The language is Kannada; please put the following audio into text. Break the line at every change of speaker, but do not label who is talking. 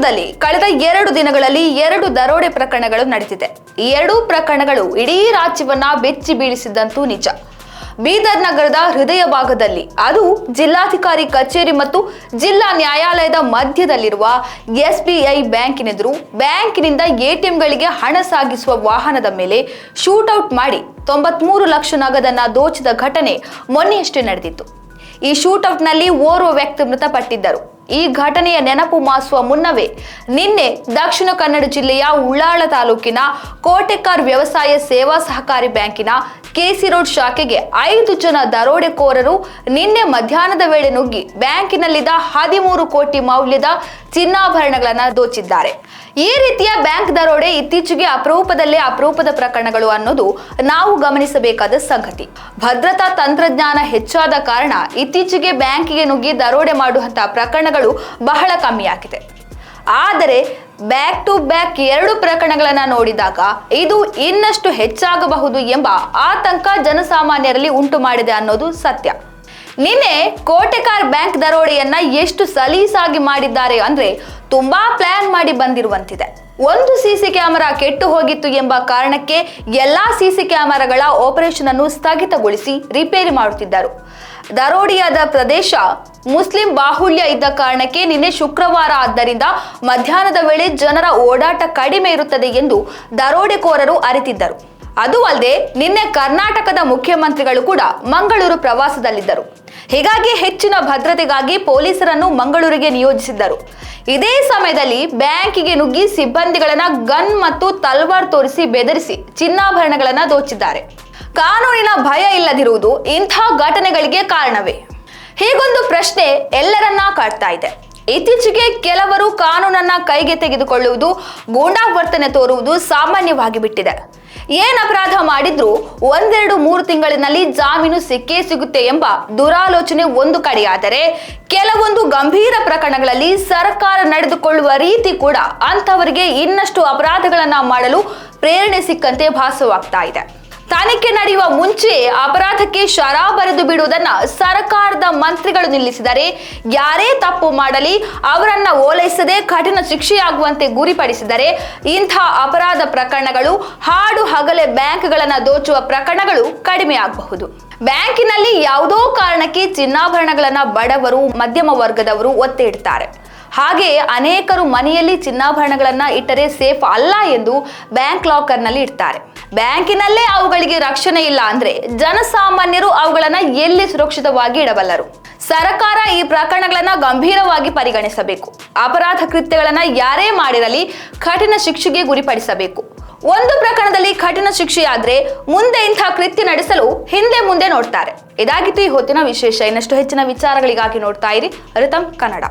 ರಾಜ್ಯದಲ್ಲಿ ಕಳೆದ ಎರಡು ದಿನಗಳಲ್ಲಿ ಎರಡು ದರೋಡೆ ಪ್ರಕರಣಗಳು ನಡೆದಿದೆ ಈ ಎರಡೂ ಪ್ರಕರಣಗಳು ಇಡೀ ರಾಜ್ಯವನ್ನ ಬೆಚ್ಚಿ ಬೀಳಿಸಿದ್ದಂತೂ ನಿಜ. ಬೀದರ್ ನಗರದ ಹೃದಯ ಭಾಗದಲ್ಲಿ, ಅದು ಜಿಲ್ಲಾಧಿಕಾರಿ ಕಚೇರಿ ಮತ್ತು ಜಿಲ್ಲಾ ನ್ಯಾಯಾಲಯದ ಮಧ್ಯದಲ್ಲಿರುವ ಎಸ್ಬಿಐ ಬ್ಯಾಂಕಿನೆದುರು ಬ್ಯಾಂಕಿನಿಂದ ಎಟಿಎಂಗಳಿಗೆ ಹಣ ಸಾಗಿಸುವ ವಾಹನದ ಮೇಲೆ ಶೂಟೌಟ್ ಮಾಡಿ ತೊಂಬತ್ಮೂರು ಲಕ್ಷ ನಗದನ್ನ ದೋಚಿದ ಘಟನೆ ಮೊನ್ನೆಯಷ್ಟೇ ನಡೆದಿತ್ತು. ಈ ಶೂಟೌಟ್ನಲ್ಲಿ ಓರ್ವ ವ್ಯಕ್ತಿ ಮೃತಪಟ್ಟಿದ್ದರು. ಈ ಘಟನೆಯ ನೆನಪು ಮಾಸುವ ಮುನ್ನವೇ ನಿನ್ನೆ ದಕ್ಷಿಣ ಕನ್ನಡ ಜಿಲ್ಲೆಯ ಉಳ್ಳಾಳ ತಾಲೂಕಿನ ಕೋಟೆಕಾರ್ ವ್ಯವಸಾಯ ಸೇವಾ ಸಹಕಾರಿ ಬ್ಯಾಂಕಿನ ಕೆಸಿ ರೋಡ್ ಶಾಖೆಗೆ ಐದು ಜನ ದರೋಡೆಕೋರರು ನಿನ್ನೆ ಮಧ್ಯಾಹ್ನದ ವೇಳೆ ನುಗ್ಗಿ ಬ್ಯಾಂಕಿನಲ್ಲಿದ್ದ ಹದಿಮೂರು ಕೋಟಿ ಮೌಲ್ಯದ ಚಿನ್ನಾಭರಣಗಳನ್ನು ದೋಚಿದ್ದಾರೆ. ಈ ರೀತಿಯ ಬ್ಯಾಂಕ್ ದರೋಡೆ ಇತ್ತೀಚೆಗೆ ಅಪರೂಪದಲ್ಲೇ ಅಪರೂಪದ ಪ್ರಕರಣಗಳು ಅನ್ನೋದು ನಾವು ಗಮನಿಸಬೇಕಾದ ಸಂಗತಿ. ಭದ್ರತಾ ತಂತ್ರಜ್ಞಾನ ಹೆಚ್ಚಾದ ಕಾರಣ ಇತ್ತೀಚೆಗೆ ಬ್ಯಾಂಕಿಗೆ ನುಗ್ಗಿ ದರೋಡೆ ಮಾಡುವಂತಹ ಪ್ರಕರಣಗಳು ಬಹಳ ಕಮ್ಮಿಯಾಗಿದೆ. ಆದರೆ ಬ್ಯಾಕ್ ಟು ಬ್ಯಾಕ್ ಎರಡು ಪ್ರಕರಣಗಳನ್ನು ನೋಡಿದಾಗ ಇದು ಇನ್ನಷ್ಟು ಹೆಚ್ಚಾಗಬಹುದು ಎಂಬ ಆತಂಕ ಜನಸಾಮಾನ್ಯರಲ್ಲಿ ಉಂಟು ಮಾಡಿದೆ ಅನ್ನೋದು ಸತ್ಯ. ನಿನ್ನೆ ಕೋಟೆಕಾರ್ ಬ್ಯಾಂಕ್ ದರೋಡೆಯನ್ನ ಎಷ್ಟು ಸಲೀಸಾಗಿ ಮಾಡಿದ್ದಾರೆ ಅಂದ್ರೆ ತುಂಬಾ ಪ್ಲಾನ್ ಮಾಡಿ ಬಂದಿರುವಂತಿದೆ. ಒಂದು ಸಿಸಿ ಕ್ಯಾಮೆರಾ ಕೆಟ್ಟು ಹೋಗಿತ್ತು ಎಂಬ ಕಾರಣಕ್ಕೆ ಎಲ್ಲಾ ಸಿಸಿ ಕ್ಯಾಮೆರಾಗಳ ಆಪರೇಷನ್ ಅನ್ನು ಸ್ಥಗಿತಗೊಳಿಸಿ ರಿಪೇರಿ ಮಾಡುತ್ತಿದ್ದರು. ದರೋಡಿಯಾದ ಪ್ರದೇಶ ಮುಸ್ಲಿಂ ಬಾಹುಳ್ಯ ಇದ್ದ ಕಾರಣಕ್ಕೆ ನಿನ್ನೆ ಶುಕ್ರವಾರ ಆದ್ದರಿಂದ ಮಧ್ಯಾಹ್ನದ ವೇಳೆ ಜನರ ಓಡಾಟ ಕಡಿಮೆ ಇರುತ್ತದೆ ಎಂದು ದರೋಡೆಕೋರರು ಅರಿತಿದ್ದರು. ಅದು ಅಲ್ಲದೆ ನಿನ್ನೆ ಕರ್ನಾಟಕದ ಮುಖ್ಯಮಂತ್ರಿಗಳು ಕೂಡ ಮಂಗಳೂರು ಪ್ರವಾಸದಲ್ಲಿದ್ದರು. ಹೀಗಾಗಿ ಹೆಚ್ಚಿನ ಭದ್ರತೆಗಾಗಿ ಪೊಲೀಸರನ್ನು ಮಂಗಳೂರಿಗೆ ನಿಯೋಜಿಸಿದ್ದರು. ಇದೇ ಸಮಯದಲ್ಲಿ ಬ್ಯಾಂಕಿಗೆ ನುಗ್ಗಿ ಸಿಬ್ಬಂದಿಗಳನ್ನ ಗನ್ ಮತ್ತು ತಲ್ವಾರ್ ತೋರಿಸಿ ಬೆದರಿಸಿ ಚಿನ್ನಾಭರಣಗಳನ್ನ ದೋಚಿದ್ದಾರೆ. ಕಾನೂನಿನ ಭಯ ಇಲ್ಲದಿರುವುದು ಇಂಥ ಘಟನೆಗಳಿಗೆ ಕಾರಣವೇ? ಹೀಗೊಂದು ಪ್ರಶ್ನೆ ಎಲ್ಲರನ್ನ ಕಾಡ್ತಾ ಇದೆ. ಇತ್ತೀಚೆಗೆ ಕೆಲವರು ಕಾನೂನನ್ನ ಕೈಗೆ ತೆಗೆದುಕೊಳ್ಳುವುದು ಗೂಂಡಾವರ್ತನೆ ತೋರುವುದು ಸಾಮಾನ್ಯವಾಗಿ ಬಿಟ್ಟಿದೆ. ಏನ್ ಅಪರಾಧ ಮಾಡಿದ್ರು? ಒಂದೆರಡು ಮೂರು ತಿಂಗಳಿನಲ್ಲಿ ಜಾಮೀನು ಸಿಕ್ಕೇ ಸಿಗುತ್ತೆ ಎಂಬ ದುರಾಲೋಚನೆ ಒಂದು ಕಡೆಯಾದರೆ ಕೆಲವೊಂದು ಗಂಭೀರ ಪ್ರಕರಣಗಳಲ್ಲಿ ಸರ್ಕಾರ ನಡೆದುಕೊಳ್ಳುವ ರೀತಿ ಕೂಡ ಅಂಥವರಿಗೆ ಇನ್ನಷ್ಟು ಅಪರಾಧಗಳನ್ನ ಮಾಡಲು ಪ್ರೇರಣೆ ಸಿಕ್ಕಂತೆ ಭಾಸವಾಗ್ತಾ ಇದೆ. ತನಿಖೆ ನಡೆಯುವ ಮುಂಚೆ ಅಪರಾಧಕ್ಕೆ ಶರ ಬರೆದು ಬಿಡುವುದನ್ನ ಸರ್ಕಾರದ ಮಂತ್ರಿಗಳು ನಿಲ್ಲಿಸಿದರೆ ಯಾರೇ ತಪ್ಪು ಮಾಡಲಿ, ಅವರನ್ನ ಓಲೈಸದೆ ಕಠಿಣ ಶಿಕ್ಷೆಯಾಗುವಂತೆ ಗುರಿಪಡಿಸಿದರೆ ಇಂಥ ಅಪರಾಧ ಪ್ರಕರಣಗಳು ಹಾಡು ಹಗಲೆ ಬ್ಯಾಂಕ್ಗಳನ್ನ ದೋಚುವ ಪ್ರಕರಣಗಳು ಕಡಿಮೆ ಆಗಬಹುದು. ಬ್ಯಾಂಕಿನಲ್ಲಿ ಯಾವುದೋ ಕಾರಣಕ್ಕೆ ಚಿನ್ನಾಭರಣಗಳನ್ನ ಬಡವರು, ಮಧ್ಯಮ ವರ್ಗದವರು ಒತ್ತೆ ಇಡ್ತಾರೆ. ಹಾಗೆ ಅನೇಕರು ಮನೆಯಲ್ಲಿ ಚಿನ್ನಾಭರಣಗಳನ್ನ ಇಟ್ಟರೆ ಸೇಫ್ ಅಲ್ಲ ಎಂದು ಬ್ಯಾಂಕ್ ಲಾಕರ್ನಲ್ಲಿ ಇಡ್ತಾರೆ. ಬ್ಯಾಂಕಿನಲ್ಲೇ ಅವುಗಳಿಗೆ ರಕ್ಷಣೆ ಇಲ್ಲ ಅಂದ್ರೆ ಜನಸಾಮಾನ್ಯರು ಅವುಗಳನ್ನ ಎಲ್ಲಿ ಸುರಕ್ಷಿತವಾಗಿ ಇಡಬಲ್ಲರು? ಸರ್ಕಾರ ಈ ಪ್ರಕರಣಗಳನ್ನ ಗಂಭೀರವಾಗಿ ಪರಿಗಣಿಸಬೇಕು. ಅಪರಾಧ ಕೃತ್ಯಗಳನ್ನ ಯಾರೇ ಮಾಡಿರಲಿ ಕಠಿಣ ಶಿಕ್ಷೆಗೆ ಗುರಿಪಡಿಸಬೇಕು. ಒಂದು ಪ್ರಕರಣದಲ್ಲಿ ಕಠಿಣ ಶಿಕ್ಷೆಯಾದ್ರೆ ಮುಂದೆ ಇಂಥ ಕೃತ್ಯ ನಡೆಸಲು ಹಿಂದೆ ಮುಂದೆ ನೋಡ್ತಾರೆ. ಇದಾಗಿತ್ತು ಈ ಹೊತ್ತಿನ ವಿಶೇಷ. ಇನ್ನಷ್ಟು ಹೆಚ್ಚಿನ ವಿಚಾರಗಳಿಗಾಗಿ ನೋಡ್ತಾ ಇರಿ. ರಿತಮ್ ಕನ್ನಡ.